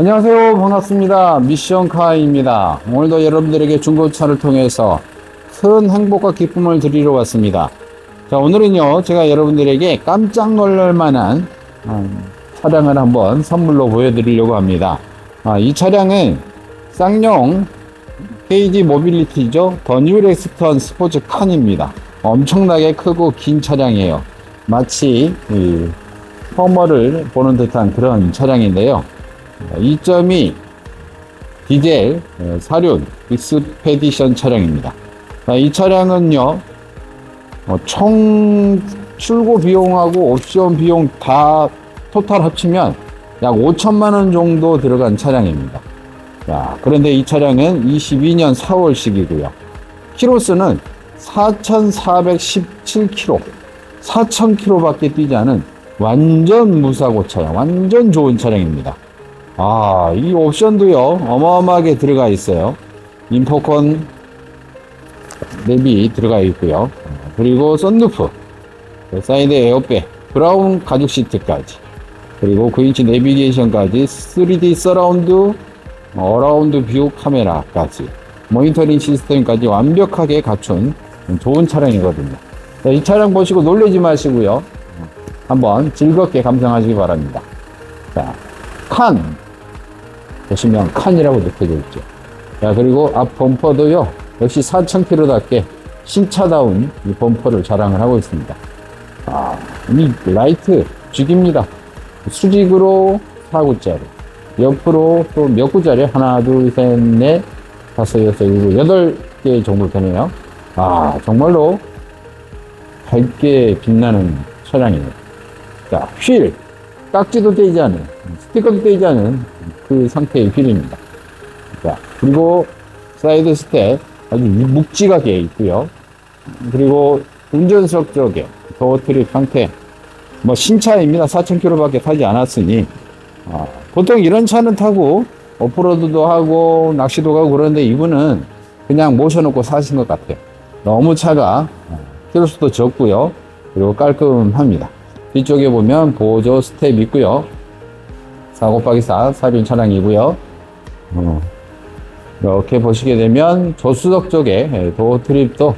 안녕하세요. 반갑습니다. 미션카입니다. 오늘도 여러분들에게 중고차를 통해서 큰 행복과 기쁨을 드리러 왔습니다. 자, 오늘은요, 제가 여러분들에게 깜짝 놀랄 만한 음, 차량을 한번 선물로 보여드리려고 합니다. 아, 이 차량은 쌍용 KG 모빌리티죠. 더 뉴 렉스턴 스포츠 칸입니다. 엄청나게 크고 긴 차량이에요. 마치 이 허머를 보는 듯한 그런 차량인데요. 2.2 디젤 어, 사륜 익스페디션 차량입니다. 자, 이 차량은요, 어, 총 출고 비용하고 옵션 비용 다 토탈 합치면 약 5천만 원 정도 들어간 차량입니다. 자, 그런데 이 차량은 22년 4월식이고요. 키로수는 4,417km, 4,000km밖에 뛰지 않은 완전 무사고 차량, 완전 좋은 차량입니다. 아, 이 옵션도요, 어마어마하게 들어가 있어요. 인포컨 랩이 들어가 있고요. 그리고 썬루프, 사이드 에어백, 브라운 가죽 시트까지, 그리고 9인치 내비게이션까지 3D 서라운드, 어라운드 뷰 카메라까지, 모니터링 시스템까지 완벽하게 갖춘 좋은 차량이거든요. 자, 이 차량 보시고 놀라지 마시고요. 한번 즐겁게 감상하시기 바랍니다. 자, 칸. 보시면 칸이라고 느껴져 있죠. 자, 그리고 앞 범퍼도요, 역시 4,000km답게 신차다운 이 범퍼를 자랑을 하고 있습니다. 아, 이 라이트 죽입니다. 수직으로 4구짜리, 옆으로 또 몇 구짜리? 하나, 둘, 셋, 넷, 다섯, 여섯, 일곱, 여덟 개 정도 되네요. 아, 정말로 밝게 빛나는 차량이에요. 자, 휠. 깍지도 떼지 않은, 스티커도 떼지 않은 그 상태의 휠입니다. 자, 그리고 사이드 스텝 아주 묵직하게 있고요. 그리고 운전석 쪽에 도어 트립 상태. 뭐 신차입니다. 4,000km밖에 타지 않았으니 아, 보통 이런 차는 타고 오프로드도 하고 낚시도 가고 그러는데 이분은 그냥 모셔놓고 사신 것 같아요. 너무 차가 키로수도 적고요. 그리고 깔끔합니다. 뒤쪽에 보면 보조 스텝 있고요. 사고박이 사 사륜 차량이고요. 어, 이렇게 보시게 되면 조수석 쪽에 예, 도어 트립도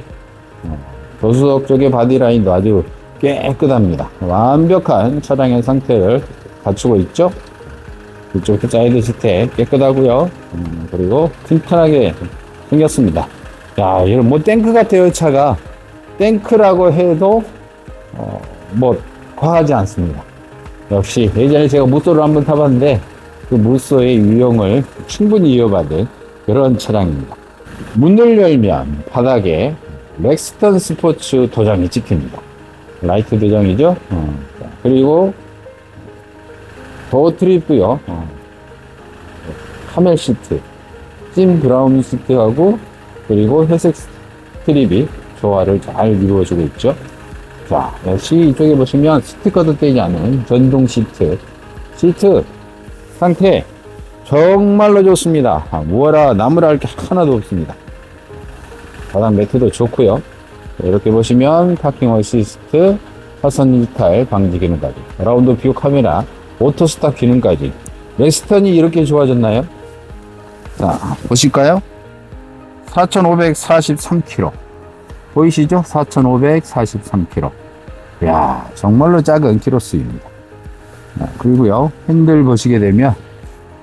어, 조수석 쪽의 바디라인도 아주 깨끗합니다. 완벽한 차량의 상태를 갖추고 있죠. 이쪽도 사이드 스텝 깨끗하고요. 음, 그리고 튼튼하게 생겼습니다. 야, 이런 뭐 탱크 같아요, 차가. 탱크라고 해도 어, 뭐 과하지 않습니다. 역시 예전에 제가 무쏘를 한번 타봤는데 그 무쏘의 유형을 충분히 이어받은 그런 차량입니다. 문을 열면 바닥에 렉스턴 스포츠 도장이 찍힙니다. 라이트 도장이죠. 어, 자, 그리고 도어 트립도요. 어, 카멜 시트, 찐 브라운 시트하고 그리고 회색 트립이 조화를 잘 이루어주고 있죠. 자, 역시 이쪽에 보시면 스티커도 떼지 않은 전동 시트. 시트 상태 정말로 좋습니다. 아, 무어라 나무라 할 게 하나도 없습니다. 바닥 매트도 좋고요. 이렇게 보시면 파킹 어시스트, 차선 이탈 방지 기능까지, 라운드 뷰 카메라, 오토 스탑 기능까지. 렉스턴이 이렇게 좋아졌나요? 자, 보실까요? 4,543km. 보이시죠? 4,543km. 야 정말로 작은 키로수입니다. 아, 그리고요, 핸들 보시게 되면,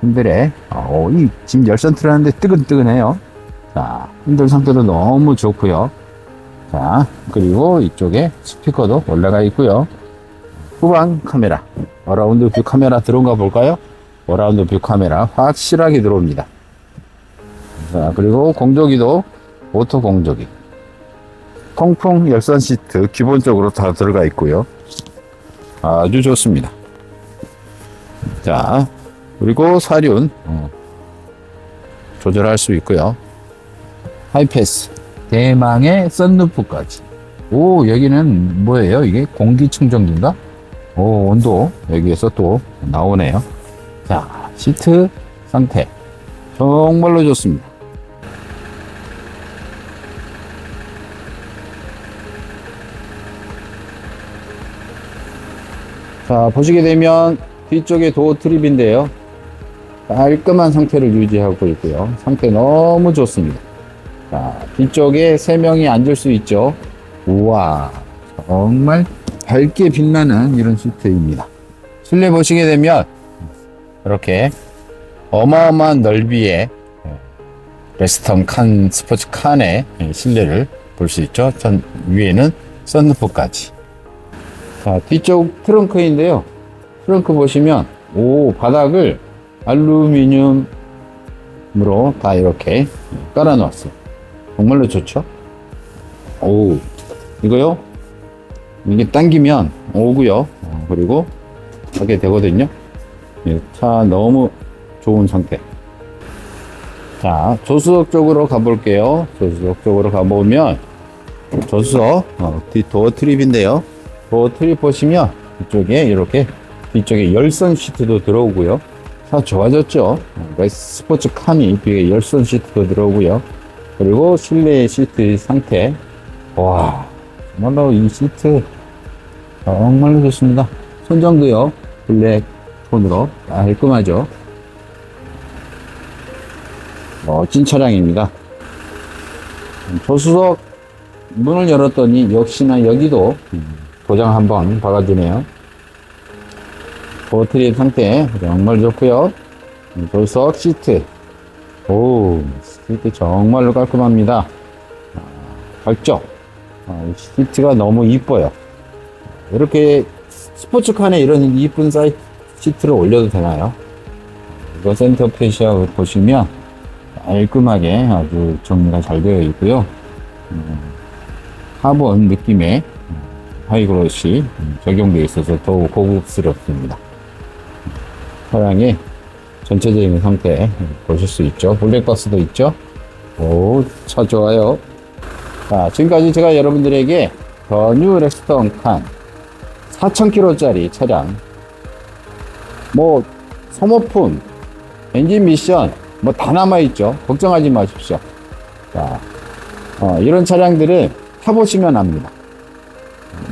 핸들에, 어, 이, 지금 열선 틀었는데 뜨근뜨근해요. 자, 핸들 상태도 너무 좋고요. 자, 그리고 이쪽에 스피커도 올라가 있고요. 후방 카메라, 어라운드 뷰 카메라 들어온가 볼까요? 어라운드 뷰 카메라 확실하게 들어옵니다. 자, 그리고 공조기도 오토 공조기. 통풍 열선 시트 기본적으로 다 들어가 있고요. 아주 좋습니다. 자, 그리고 사륜 어, 조절할 수 있고요. 하이패스 대망의 썬루프까지. 오 여기는 뭐예요? 이게 공기청정기인가? 오 온도 여기에서 또 나오네요. 자 시트 상태 정말로 좋습니다. 자, 보시게 되면 뒤쪽에 도어 트립인데요. 깔끔한 상태를 유지하고 있고요. 상태 너무 좋습니다. 자, 뒤쪽에 세 명이 앉을 수 있죠. 우와, 정말 밝게 빛나는 이런 시트입니다. 실내 보시게 되면 이렇게 어마어마한 넓이의 레스턴 칸 스포츠 칸의 실내를 볼 수 있죠. 전 위에는 썬루프까지. 자, 뒤쪽 트렁크인데요. 트렁크 보시면 오 바닥을 알루미늄으로 다 이렇게 깔아 놨어요. 정말로 좋죠? 오 이거요? 이게 당기면 오고요. 어, 그리고 하게 되거든요. 예, 차 너무 좋은 상태. 자, 조수석 쪽으로 가볼게요. 조수석 쪽으로 가보면, 조수석, 어, 뒤 도어 트립인데요. 도어 트립 보시면, 이쪽에 이렇게, 뒤쪽에 열선 시트도 들어오고요. 차 좋아졌죠? 어, 레스 스포츠 칸이 뒤에 열선 시트도 들어오고요. 그리고 실내 시트 상태. 와, 정말로 이 시트, 정말로 좋습니다. 손정도요. 블랙 톤으로 깔끔하죠. 멋진 차량입니다. 조수석 문을 열었더니 역시나 여기도 도장 한번 박아주네요. 보트립 상태 정말 좋고요. 조수석 시트 오 시트 정말로 깔끔합니다. 아, 밝죠? 아, 이 시트가 너무 이뻐요. 이렇게 스포츠칸에 이런 이쁜 사이 시트를 올려도 되나요? 이거 센터 페시아 보시면 깔끔하게 아주 정리가 잘 되어 있고요. 음, 카본 느낌의 하이그로시 적용되어 있어서 더욱 고급스럽습니다. 차량의 전체적인 상태 보실 수 있죠. 블랙박스도 있죠. 오, 차 좋아요. 자, 지금까지 제가 여러분들에게 더 뉴 렉스턴 칸 4,000km짜리 차량 뭐 소모품 엔진 미션 뭐 다 남아있죠 걱정하지 마십시오 자 어, 이런 차량들은 타보시면 압니다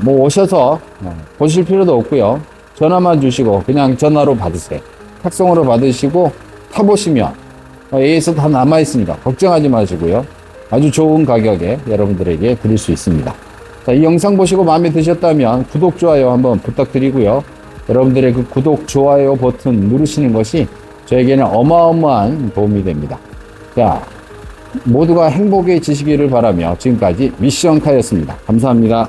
뭐 오셔서 어, 보실 필요도 없고요 전화만 주시고 그냥 전화로 받으세요 탁송으로 받으시고 타보시면 어, AS 다 남아있으니까 걱정하지 마시고요 아주 좋은 가격에 여러분들에게 드릴 수 있습니다 자, 이 영상 보시고 마음에 드셨다면 구독, 좋아요 한번 부탁드리고요. 여러분들의 그 구독, 좋아요 버튼 누르시는 것이 저에게는 어마어마한 도움이 됩니다. 자, 모두가 행복해지시기를 바라며 지금까지 미션카였습니다. 감사합니다.